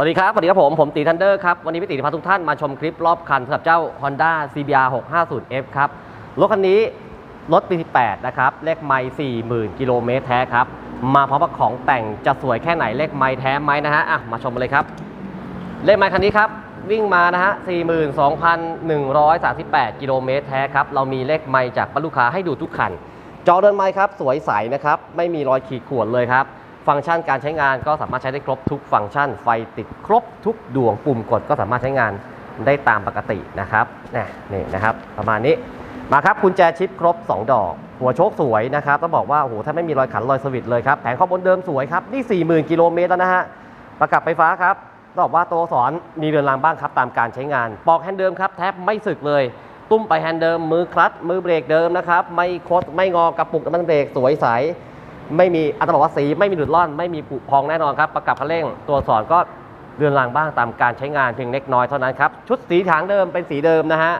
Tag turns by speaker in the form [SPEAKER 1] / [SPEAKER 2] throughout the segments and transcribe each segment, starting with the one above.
[SPEAKER 1] สวัสดีครับ สวัสดีครับผม ผมตีทันเดอร์ครับ วันนี้พี่ตีพาทุกท่านมาชมคลิปรอบคันสำหรับเจ้า Honda CBR 650F ครับ รถคันนี้รถปี 18 นะครับ เลขไมล์40,000 กิโลเมตรแท้ครับ มาพร้อมกับของแต่งจะสวยแค่ไหนเลขไมล์แท้ไหมนะฮะ อะ มาชมกันเลยครับ เลขไมล์คันนี้ครับ วิ่งมานะฮะ 42,138 กิโลเมตรแท้ครับ เรามีเลขไมล์จากลูกค้าให้ดูทุกคัน จอเดินไมล์ครับ สวยใสนะครับ ไม่มีรอยขีดข่วนเลยครับ ฟังก์ชันการใช้งานก็สามารถใช้ได้ครบทุกฟังก์ชัน ไฟติดครบทุกดวงปุ่มกดก็สามารถใช้งานได้ตามปกตินะครับนี่นะครับ ประมาณนี้มาครับกุญแจชิปครบ 2 ดอก หัวโชคสวยนะครับต้องบอกว่าโอ้โหถ้าไม่มีรอยขันรอยสวิตช์เลยครับแผงข้อบนเดิมสวยครับนี่ 40,000 กิโลเมตรแล้วนะฮะประกับไฟฟ้าครับต้องบอกว่าตัวสอนมีเรือนรางบ้างครับตามการใช้งาน ปอกแฮนด์เดิมครับแทบไม่สึกเลย ตุ้มไปแฮนด์เดิมมือคลัตช์มือเบรกเดิมนะครับไม่คดไม่งอกระปุกน้ำมันเบรกสวยใส ไม่มีอาจจะบอกว่าสีไม่มีหลุดร่อน ไม่มีผุพองแน่นอนครับ ประกับคันเร่งตัวสอนก็เรือนรางบ้างตามการใช้งานเพียงเล็กน้อยเท่านั้นครับ ชุดสีถังเดิมเป็นสีเดิมนะฮะ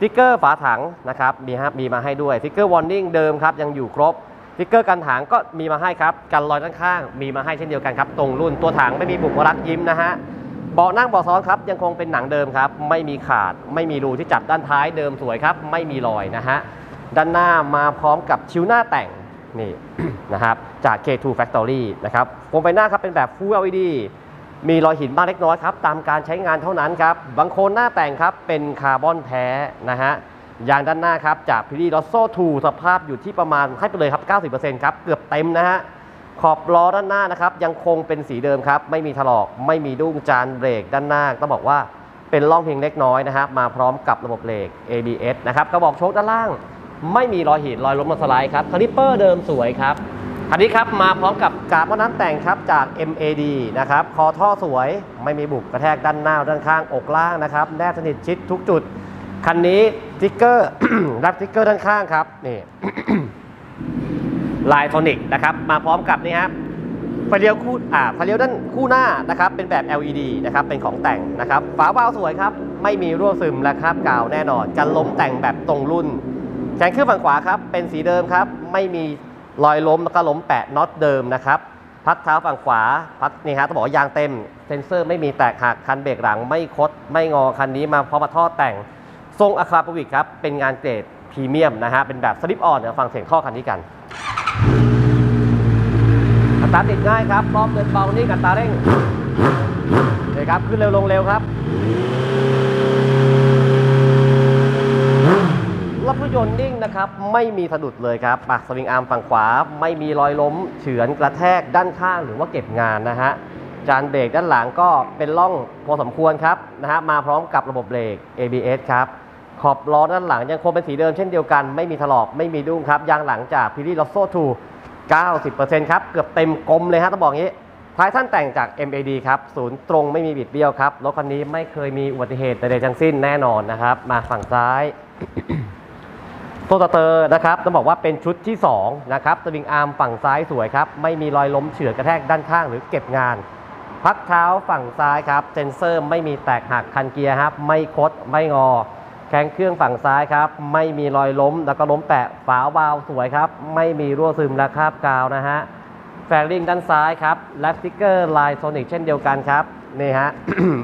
[SPEAKER 1] ติ๊กเกอร์ฝาถังนะครับมีฮะมีมาให้ด้วยติ๊กเกอร์วอร์นิ่งเดิมครับยังอยู่ครบติ๊กเกอร์กันถังก็มีมาให้ครับกันรอยด้านข้างมีมาให้เช่นเดียวกันครับตรงรุ่นตัวถังไม่มีบุกรักยิ้มนะฮะเบาะนั่งเบาะซ้อนครับยังคงเป็นหนังเดิมครับไม่มีขาดไม่มีรูที่จับด้านท้ายเดิมสวยครับไม่มีรอยนะฮะด้านหน้ามาพร้อมกับชิวหน้าแต่ง นี่นะครับจาก K2 Factory นะครับโคมไฟหน้าครับเป็นแบบ Full LED มีรอยหินบ้างเล็กน้อยครับ ตามการใช้งานเท่านั้นครับ บางโคนหน้าแต่งครับเป็นคาร์บอนแท้นะฮะยางด้านหน้าครับ จากพิรีลอสโซ่2สภาพอยู่ที่ประมาณให้ไปเลยครับ 90%ครับ เกือบเต็มนะฮะขอบล้อด้านหน้านะครับ ยังคงเป็นสีเดิมครับ ไม่มีถลอกไม่มีดุ้งจานเบรกด้านหน้าต้องบอกว่าเป็นร่องเพียงเล็กน้อยนะครับมาพร้อมกับระบบเบรก ABS นะครับกระบอกโชคด้านล่าง ไม่มีรอยหินรอยล้มมาสไลด์ครับคาลิปเปอร์เดิมสวยครับคันนี้ครับมาพร้อมกับกาบว่าน้ำแต่งครับจาก MAD นะครับคอท่อสวยไม่มีบุกกระแทกด้านหน้าด้านข้างอกล่างนะครับแนบสนิทชิดทุกจุดคันนี้ติ๊กเกอร์รับติ๊กเกอร์ด้านข้างครับนี่ลายโทนิกนะครับมาพร้อมกับนี่ครับไฟเลี้ยวคู่อ่าไฟเลี้ยวด้านคู่หน้านะครับเป็นแบบ LED นะครับเป็นของแต่งนะครับฝาวาลสวยครับ ไม่มีรั่วซึมและคราบกาวแน่นอนกันล้มแต่งแบบตรงรุ่น แขนเครื่อฝั่งขวาครับ เป็นสีเดิมครับ ไม่มีรอยล้มแล้วก็ล้มแปะน็อตเดิมนะครับ พักเท้าฝั่งขวา พักนี่ฮะต้องบอกยางเต็ม เซ็นเซอร์ไม่มีแตกหัก คันเบรกหลังไม่คด ไม่งอ คันนี้มาพร้อมท่อแต่ง ทรงอะคาปวิกครับ เป็นงานเกรดพรีเมียมนะฮะ เป็นแบบสลิปออนเดี๋ยวฟังเสียงข้อคันนี้กัน อัตราติดง่ายครับพร้อมเดินเบานี่กับอัตาเร่งเลยครับ ขึ้นเร็วลงเร็วครับ รถย นต์นิ่งนะครับ ไม่มีสะดุดเลยครับปากสวิงอาร์มฝั่งขวา ไม่มีรอยล้ม เฉือนกระแทกด้านข้างหรือว่าเก็บงานนะฮะจานเบรกด้านหลังก็เป็นร่องพอสมควรครับนะฮะมาพร้อมกับระบบเบรก ABS ครับขอบล้อด้านหลังยังคงเป็นสีเดิมเช่นเดียวกัน ไม่มีถลอกไม่มีดุ้งครับยางหลังจากพิลี่ลอโซ่2 90%ครับเกือบเต็มกลมเลยฮะต้องบอกงี้ท้ายท่านแต่งจาก MAD ครับศูนย์ตรงไม่มีบิดเบี้ยวครับรถคันนี้ไม่เคยมีอุบัติเหตุใดๆทั้งสิ้นแน่นอนนะครับ มาฝั่งซ้าย ตัวสเตอร์นะครับต้องบอกว่าเป็นชุดที่2นะครับสวิงอาร์มฝั่งซ้ายสวยครับ ไม่มีรอยล้มเฉือกระแทกด้านข้างหรือเก็บงาน พักเท้าฝั่งซ้ายครับเซนเซอร์ไม่มีแตกหักคันเกียร์ครับไม่คดไม่งอ แข้งเครื่องฝั่งซ้ายครับ ไม่มีรอยล้มแล้วก็ล้มแปะฝาวาล์วสวยครับ ไม่มีรั่วซึมและคราบกาวนะฮะแฟริงด้านซ้ายครับและสติกเกอร์ลายโซนิกเช่นเดียวกันครับนี่ฮะ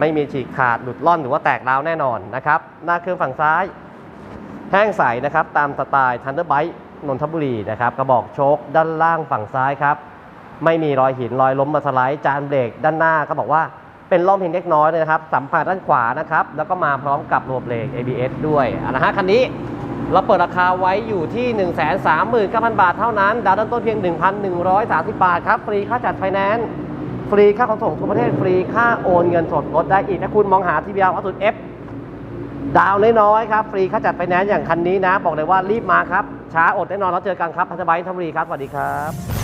[SPEAKER 1] ไม่มีฉีกขาดหลุดล่อนหรือว่าแตกราวแน่นอนนะครับหน้าเครื่องฝั่งซ้าย แห้งใสนะครับตามสไตล์ Thunderbite นนทบุรีนะครับกระบอกโชคด้านล่างฝั่งซ้ายครับ ไม่มีรอยหินรอยล้มมาสไลด์จานเบรกด้านหน้าก็บอกว่าเป็นร่องเพียงเล็กน้อยเลยนะครับ สัมผัสด้านขวานะครับ แล้วก็มาพร้อมกับระบบเบรก ABS ด้วยอะนะฮะคันนี้เราเปิดราคาไว้อยู่ที่ 1 3 9 0 0 0 บาทเท่านั้น ดาวน์ต้นเพียง 1,130 บาทครับ ฟรีค่าจัดไฟแนนซ์ฟรีค่าขนส่งทั่วประเทศฟรีค่าโอนเงินสดลดได้อีกถ้าคุณมองหาทีวีอาร์วัตุเอฟ ดาวน้อยๆครับ ฟรีค่าจัดไฟแนนซ์อย่างคันนี้นะ บอกเลยว่ารีบมาครับ ช้าอดแน่นอนแล้วเจอกันครับพัทยายทัมรีครับ สวัสดีครับ